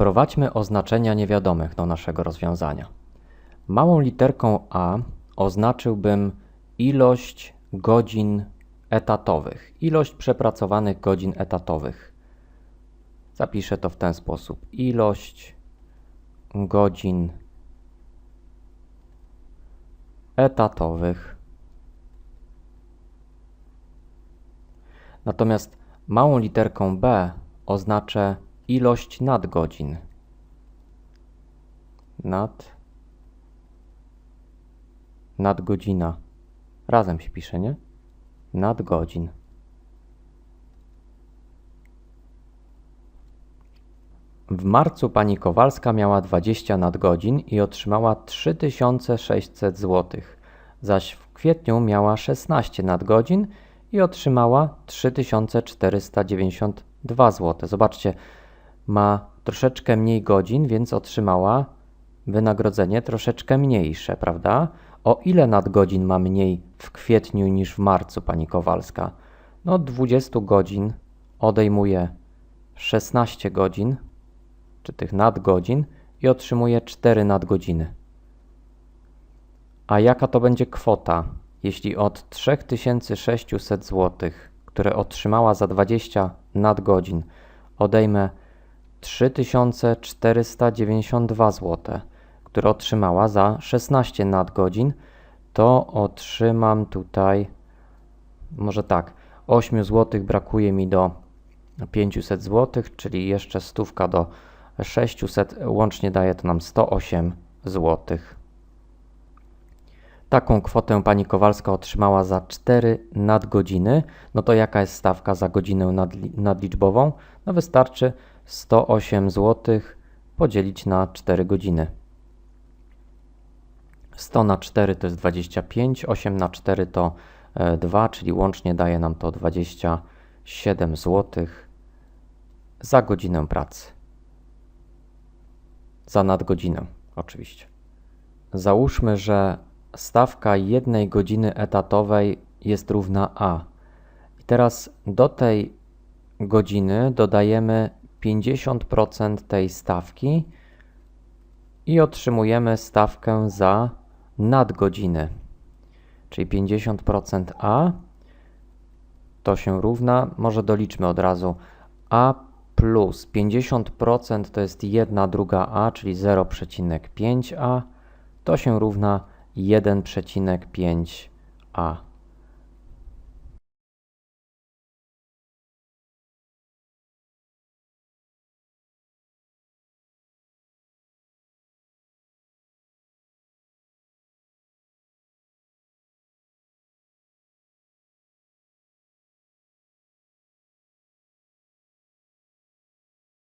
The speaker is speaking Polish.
Wprowadźmy oznaczenia niewiadomych do naszego rozwiązania. Małą literką A oznaczyłbym ilość godzin etatowych, ilość przepracowanych godzin etatowych. Zapiszę to w ten sposób: ilość godzin etatowych. Natomiast małą literką B oznaczę ilość nadgodzin. Nad. Nadgodzina. Razem się pisze, nie? Nadgodzin. W marcu pani Kowalska miała 20 nadgodzin i otrzymała 3600 zł, zaś w kwietniu miała 16 nadgodzin i otrzymała 3492 zł. Zobaczcie, ma troszeczkę mniej godzin, więc otrzymała wynagrodzenie troszeczkę mniejsze, prawda? O ile nadgodzin ma mniej w kwietniu niż w marcu pani Kowalska? No 20 godzin odejmuje 16 godzin, czy tych nadgodzin i otrzymuje 4 nadgodziny. A jaka to będzie kwota, jeśli od 3600 zł, które otrzymała za 20 nadgodzin, odejmę 3492 zł, które otrzymała za 16 nadgodzin, to otrzymam tutaj, może tak, 8 zł brakuje mi do 500 zł, czyli jeszcze stówka do 600, łącznie daje to nam 108 zł. Taką kwotę pani Kowalska otrzymała za 4 nadgodziny. No to jaka jest stawka za godzinę nadli nadliczbową? No wystarczy 108 zł podzielić na 4 godziny. 100 na 4 to jest 25, 8 na 4 to 2, czyli łącznie daje nam to 27 zł za godzinę pracy. Za nadgodzinę, oczywiście. Załóżmy, że stawka jednej godziny etatowej jest równa A. I teraz do tej godziny dodajemy 50% tej stawki i otrzymujemy stawkę za nadgodziny. Czyli 50% A to się równa, może doliczmy od razu, A plus 50% to jest 1 druga A, czyli 0,5A, to się równa 1,5A.